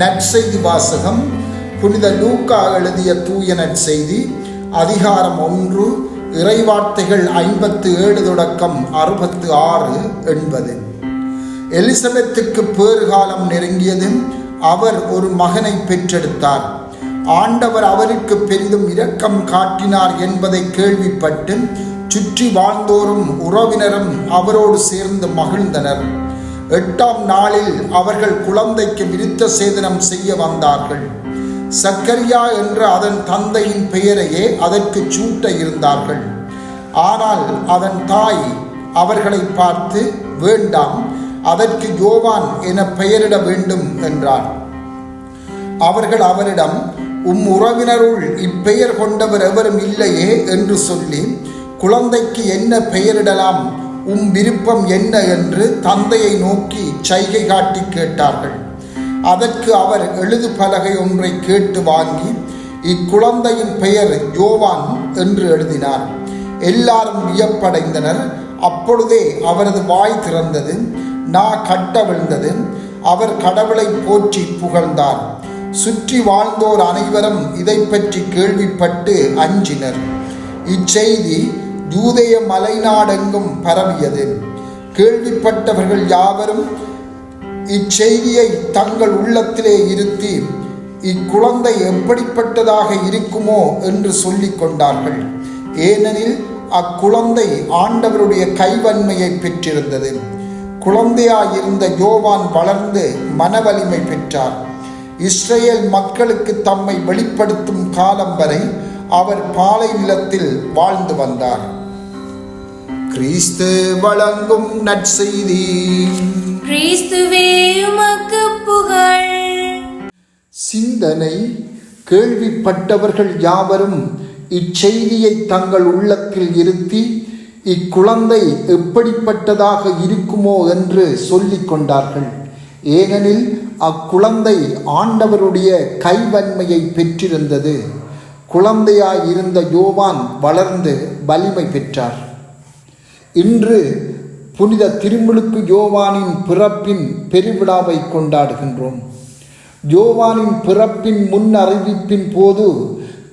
நற்செய்தி வாசகம் புனித லூக்கா எழுதிய தூய நற்செய்தி அதிகாரம் ஒன்று இறைவார்த்தைகள் ஐம்பத்து ஏழு தொடக்கம் அறுபத்து ஆறு எண்பது எலிசபெத்துக்கு பேறுகாலம் நெருங்கியது அவர் ஒரு மகனை பெற்றெடுத்தார். ஆண்டவர் அவருக்கு பெரிதும் இரக்கம் காட்டினார் என்பதை கேள்விப்பட்டு சுற்றி வாழ்ந்தோரும் உறவினரும் அவரோடு சேர்ந்து மகிழ்ந்தனர். எட்டாம் நாளில் அவர்கள் குழந்தைக்கு விருத்த சேதனம் செய்ய வந்தார்கள். சக்கரியா என்ற அதன் தந்தையின் பெயரையே அதற்கு சூட்ட இருந்தார்கள். ஆனால் அதன் தாய் அவர்களை பார்த்து வேண்டாம் அதற்கு யோவான் என பெயரிட வேண்டும் என்றார். அவர்கள் அவரிடம் உம் உறவினருள் இப்பெயர் கொண்டவர் எவரும் இல்லையே என்று சொல்லி குழந்தைக்கு என்ன பெயரிடலாம்? உம் விருப்பம் என்ன என்று தந்தையை நோக்கி சைகை காட்டி கேட்டார்கள். அதற்கு அவர் எழுது பலகை ஒன்றை கேட்டு வாங்கி இக்குழந்தையின் பெயர் யோவான் என்று எழுதினார். எல்லாரும் வியப்படைந்தனர். அப்பொழுதே அவரது வாய் திறந்தது. நா கட்ட விழுந்தது. அவர் கடவுளை போற்றி புகழ்ந்தார். சுற்றி வாழ்ந்தோர் அனைவரும் இதை பற்றி கேள்விப்பட்டு அஞ்சினர். இச்செய்தி யூதய மலைநாடெங்கும் பரவியது. கேள்விப்பட்டவர்கள் யாவரும் இச்செய்தியை தங்கள் உள்ளத்திலே இருத்தி இக்குழந்தை எப்படிப்பட்டதாக இருக்குமோ என்று சொல்லிக் கொண்டார்கள். ஏனெனில் அக்குழந்தை ஆண்டவருடைய கைவன்மையை பெற்றிருந்தது. குழந்தையாயிருந்த யோவான் வளர்ந்து மனவலிமை பெற்றார். இஸ்ரேல் மக்களுக்கு தம்மை வெளிப்படுத்தும் காலம் வரை அவர் பாலை நிலத்தில் வாழ்ந்து வந்தார். கிறிஸ்து வழங்கும் நற்செய்தி. கிறிஸ்துவே உமக்கு புகழ். சிந்தனை கேள்விப்பட்டவர்கள் யாவரும் இச்செய்தியை தங்கள் உள்ளத்தில் இருத்தி இக்குழந்தை எப்படிப்பட்டதாக இருக்குமோ என்று சொல்லிக் கொண்டார்கள். ஏனெனில் அக்குழந்தை ஆண்டவருடைய கைவன்மையை பெற்றிருந்தது. குழந்தையாயிருந்த யோவான் வளர்ந்து வலிமை பெற்றார். இன்று புனித திருமுழுக்கு ஜோவானின் பிறப்பின் பெருவிழாவை கொண்டாடுகின்றோம். ஜோவானின் பிறப்பின் முன் அறிவிப்பின் போது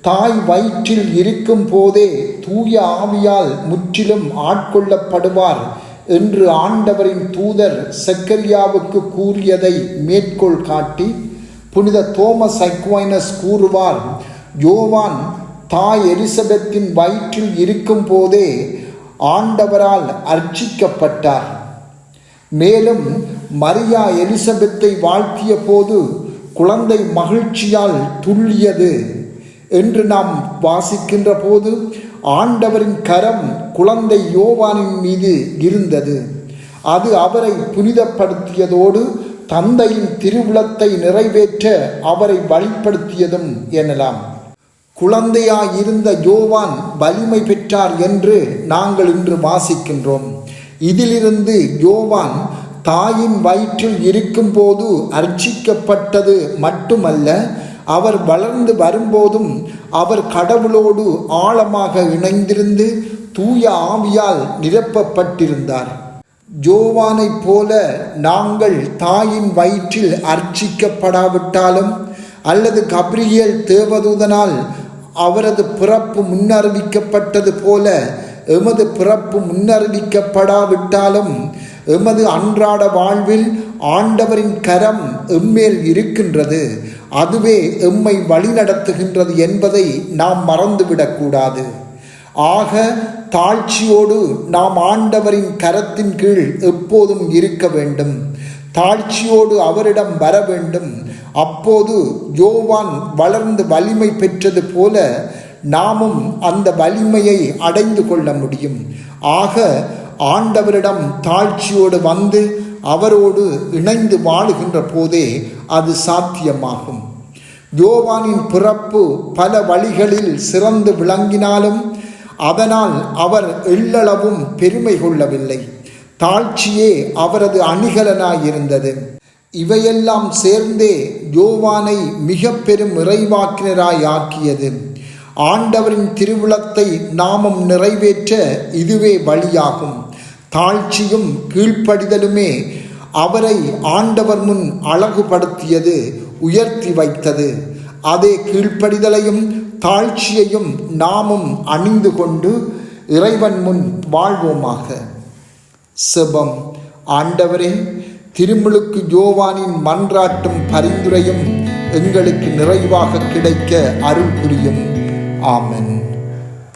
தாய் வயிற்றில் இருக்கும் போதே தூய ஆவியால் முற்றிலும் ஆட்கொள்ளப்படுவார் என்று ஆண்டவரின் தூதர் செக்கரியாவுக்கு கூறியதை மேற்கோள் காட்டி புனித தோமஸ் அக்வைனஸ் கூறுவார் யோவான் தாய் எலிசபெத்தின் வயிற்றில் இருக்கும் போதே ஆண்டவரால் அர்ச்சிக்கப்பட்டார். மேலும் மரியா எலிசபெத்தை வாழ்த்திய போது குழந்தை மகிழ்ச்சியால் துள்ளியது. என்று நாம் வாசிக்கின்ற போது ஆண்டவரின் கரம் குழந்தை யோவானின் மீது இருந்தது. அது அவரை புனிதப்படுத்தியதோடு தந்தையின் திருவுளத்தை நிறைவேற்ற அவரை வழிப்படுத்தியதும் எனலாம். குழந்தையாயிருந்த யோவான் வலிமை பெற்றார் என்று நாங்கள் இன்று வாசிக்கின்றோம். இதிலிருந்து யோவான் தாயின் வயிற்றில் இருக்கும்போது அர்ச்சிக்கப்பட்டது மட்டுமல்ல அவர் வளர்ந்து வரும்போதும் அவர் கடவுளோடு ஆழமாக இணைந்திருந்து தூய ஆவியால் நிரப்பப்பட்டிருந்தார். ஜோவானைப் போல நாங்கள் தாயின் வயிற்றில் அர்ச்சிக்கப்படாவிட்டாலும் அல்லது கப்ரியல் தேவதூதனால் அவரது பிறப்பு முன்னறிவிக்கப்பட்டது போல எமது பிறப்பு முன்னறிவிக்கப்படாவிட்டாலும் எமது அன்றாட வாழ்வில் ஆண்டவரின் கரம் எம்மேல் இருக்கின்றது. அதுவே எம்மை வழிநடத்துகின்றது என்பதை நாம் மறந்துவிடக்கூடாது. ஆக தாழ்ச்சியோடு நாம் ஆண்டவரின் கரத்தின் கீழ் எப்போதும் இருக்க வேண்டும். தாழ்ச்சியோடு அவரிடம் வர வேண்டும். அப்போது யோவான் வளர்ந்து வலிமை பெற்றது போல நாமும் அந்த வலிமையை அடைந்து கொள்ள முடியும். ஆக ஆண்டவரிடம் தாழ்ச்சியோடு வந்து அவரோடு இணைந்து வாழுகின்ற போதே அது சாத்தியமாகும். யோவானின் பிறப்பு பல வழிகளில் சிறந்து விளங்கினாலும் அதனால் அவர் எள்ளளவும் பெருமை கொள்ளவில்லை. தாழ்ச்சியே அவரது அணிகலனாயிருந்தது. இவையெல்லாம் சேர்ந்தே யோவானை மிக பெரும் இறைவாக்கினராய் ஆக்கியது. ஆண்டவரின் திருவிழத்தை நாமும் நிறைவேற்ற இதுவே வழியாகும். தாழ்ச்சியும் கீழ்ப்படிதலுமே அவரை ஆண்டவர் முன் அழகுபடுத்தியது உயர்த்தி வைத்தது. அதே கீழ்ப்படிதலையும் தாழ்ச்சியையும் நாமும் அணிந்து கொண்டு இறைவன் முன் வாழ்வோமாக. செபம். ஆண்டவரே திருமுழுக்கு ஜோவானின் மன்றாட்டும் பரிந்துரையும் எங்களுக்கு நிறைவாக கிடைக்க அருள் புரியும் ஆமன்.